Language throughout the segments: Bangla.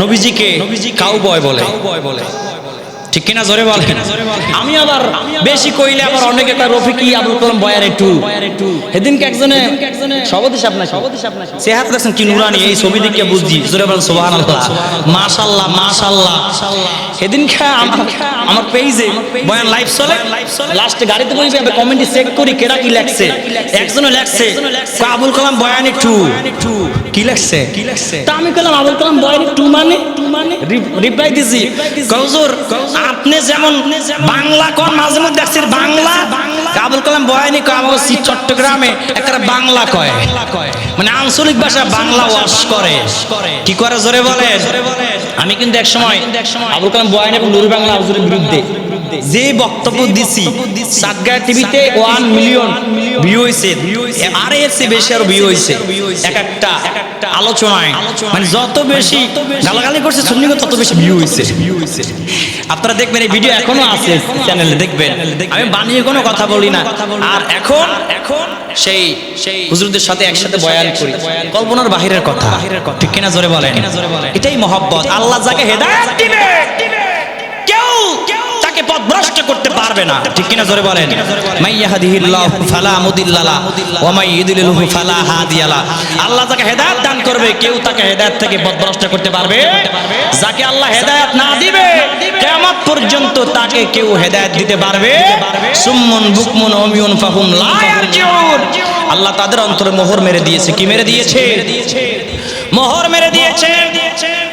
নবীজিকে কাউ বয় বলে। ঠিক কিনা জোরে বলে আমি আবার বেশি কইলে আবার অনেকে কয়, রফিকি আবুল কালাম বয়ার একটু। সেদিনকে একজনে সবদেশ আপনার সবদেশ আপনার চেহারা দেখছেন কি নুরানি, এই ছবি দিকে বুঝছি। জোরে বলেন, সুবহানাল্লাহ। মাশাআল্লাহ মাশাআল্লাহ। সেদিনকে আমার আমার পেজে বয়ান লাইভ চলে। লাস্টে গাড়িতে বসে আমি কমেন্টে চেক করি, কেডা কি লেখছে? একজনে লেখছে আবুল কালাম বয়ান একটু। কি লেখছে? কি লেখছে তা আমি কইলাম, আবুল কালাম বয়ান একটু মানে? রিপ্লাই দিছি। কৌজুর আপনি যেমন বাংলা কন মাঝে মধ্যে দেখছেন, বাংলা? আবুল কালাম বয়ানি কয় চট্টগ্রামে একটা বাংলা কয়। মানে আঞ্চলিক ভাষা বাংলা ওয়াশ করে। কি করে জোরে বলে আমি কিন্তু এক সময় আবুল কালাম বয়ানি এবং নুরি বাংলা আবজুরের বিরুদ্ধে যে বক্তব্য দিছি সাতগায় টিভিতে ওয়ান মিলিয়ন ভিউ হয়েছে আর এর চেয়ে বেশি আরও ভিউ হয়েছে এক একটা আলোচনায়। মানে যত বেশি গালাগালি করছে সুন্নিগো তত বেশি ভিউ হয়েছে আপনারা দেখবেন এই ভিডিও এখনও আছে চ্যানেলে দেখবেন। আমি বানিয়ে কোনো কথা বলি না। আর এখন এখন সেই সেই হুজুরদের সাথে একসাথে বয়ান করি। কল্পনার বাহিরের কথা। ঠিক কিনা জোরে বলেন। এটাই মহব্বত। আল্লাহ যাকে হেদায়েত তাকে পথভ্রষ্ট করতে পারবে না। ঠিক কিনা জোরে বলেন? মাইয়াহাদিহিল্লাহু ফালা মুদিল্লালা ওয়া মাই ফালা হাদিয়ালা। আল্লাহ যাকে হেদায়েত দান করবে, কেউ তাকে হেদায়েত থেকে পথভ্রষ্ট করতে পারবে? যাকে আল্লাহ হেদায়েত না দিবে, কিয়ামত পর্যন্ত তাকে কেউ হেদায়েত দিতে পারবে? সুম্মুন, বুকমুন উমিয়ুন ফাহুম, লা ইয়ারজিউন। আল্লাহ তাদের অন্তরে মোহর মেরে দিয়েছে। কি মেরে দিয়েছে? মোহর মেরে দিয়েছে।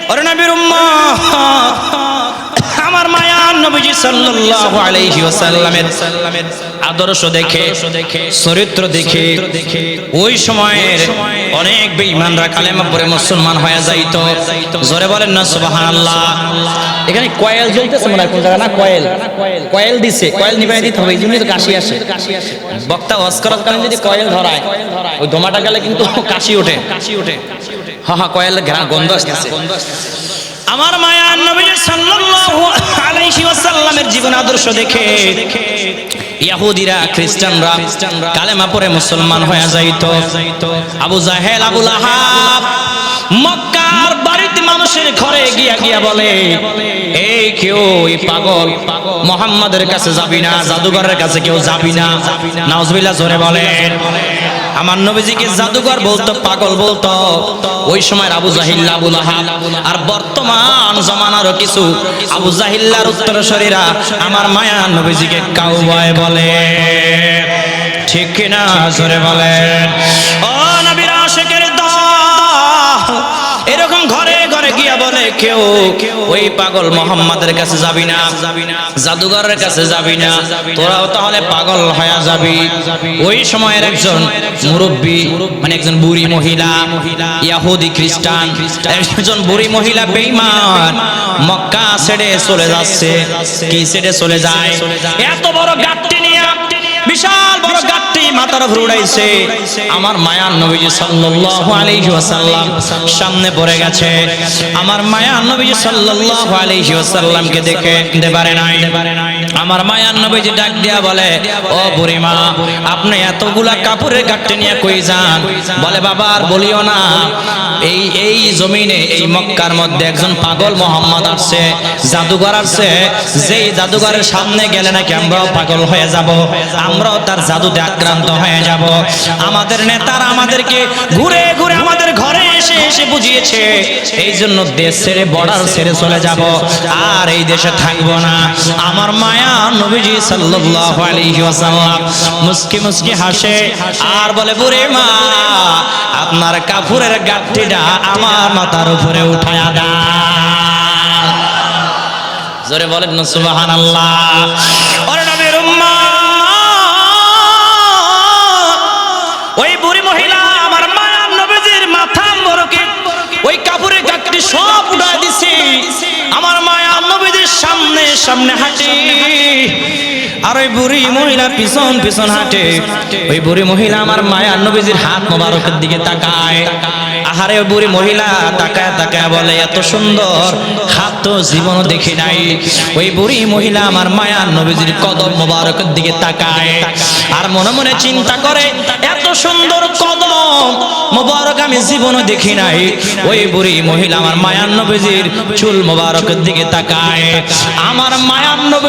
আমার মায়া নবীজি সাল্লাল্লাহু আলাইহি ওয়াসাল্লামের আদর্শ দেখে চরিত্র দেখে ওই সময়ের অনেক বেঈমানরা কালেমা পড়ে মুসলমান হয়ে যাইতো। জোরে বলেন না সুবহানাল্লাহ। এখানে কয়েল জ্বলতেছে মনে হয় কোন জায়গা না? কয়েল। কয়েল দিছে কয়েল নিভাই দিতে হবে এই জন্যই তো কাশি আসে। বক্তা ওয়াজ করার কারণে যদি কয়েল ধরায় ওই ধোমাটা গেলে কিন্তু কাশি ওঠে। কাশি ওঠে। হ্যাঁ হ্যাঁ কয়েল ঘ্রাণ গন্ধ আসতেছে। আমার মায়া নবী সাল্লাল্লাহু আলাইহি ওয়াসাল্লামের জীবন আদর্শ দেখে ইহুদিরা খ্রিস্টানরা কালেমা পড়ে মুসলমান হয়ে যাইতো। আবু জাহেল, আবু লাহাব মক্কার বাড়িতে মানুষের ঘরে গিয়া গিয়া বলে, এই কেউ পাগল, মোহাম্মদের কাছে যাবি না, জাদুঘরের কাছে কেউ যাবি না। নাউজুবিল্লাহ জোরে বলেন আমার নবীজিকে জাদুঘর বলতো, পাগল বলতো। ওই সময় আবু জাহিল্লা আবু লাহাব। আর বর্তমান জমানারও কিছু আবু জাহিল্লার উত্তরসরীরা আমার মায়া নবীজিকে কাউবয় বলে। ঠিক কিনা? জোরে বলেন। কেউ ওই পাগল মোহাম্মদের কাছে যাবি না, জাদুঘরের কাছে যাবি না, তোরাও তাহলে পাগল হয়ে যাবি। ওই সময়ের একজন মুরব্বী মানে একজন বুড়ি মহিলা, ইয়াহুদি খ্রিস্টান, একজন বুড়ি মহিলা বেঈমান, মক্কা ছেড়ে চলে যাচ্ছে। কি ছেড়ে চলে যায়? এত বড় গাট্টি নিয়ে, বিশাল বড় গাট্টি মাথার আমার মায়ার সামনে পড়ে গেছে। আমার মায়ার দেখে আমার মায়ার ডাক দিয়া বলে, ও বুড়িমা, আপনি এতগুলা কাপড়ের গাট্টি নিয়ে কই যান? বলে, বাবা, আর বলিও না। এই এই জমিনে, এই মক্কার মধ্যে একজন পাগল মোহাম্মদ আসছে, জাদুঘর আসছে। যেই জাদুঘরের সামনে গেলে নাকি আমরাও পাগল হয়ে যাব। আমরাও তার জাদুতে আক্রান্ত হয়ে যাব। আমাদের নেতারা আমাদেরকে ঘুরে ঘুরে আমাদের ঘরে এসে এসে বুঝিয়েছে এই জন্য দেশ ছেড়ে বর্ডার ছেড়ে চলে যাব। আর এই দেশে থাকব না। আমার মায়া নবীজি সাল্লাল্লাহু আলাইহি ওয়াসাল্লাম মুস্কি মুস্কি হাসে আর বলে, বুড়ে মা, আপনার কাপুরের গাঠটিটা আমার মাথার উপরে উঠায়া দাও। জোরে বলেন সুবহানাল্লাহ। সামনে হাঁটি। আর ওই বুড়ি মহিলা পিছন পিছন হাঁটে। ওই বুড়ি মহিলা আমার মায়ার নবীজির হাত মোবারকের দিকে তাকায়। আহারে বুড়ি মহিলা তাকায় তাকায় বলে, এত সুন্দর। হাত তো জীবনও দেখি নাই। ওই বুড়ি মহিলা আমার মায়ার নবীজির কদম মোবারকের দিকে তাকায়। আর মনে মনে চিন্তা করে, এত সুন্দর মোবারক আমি জীবনও দেখি নাই। ওই বুড়ি মহিলা আমার মায়ান্নবীজির চুল মোবারকের দিকে তাকায়। আমার মায়ার নবী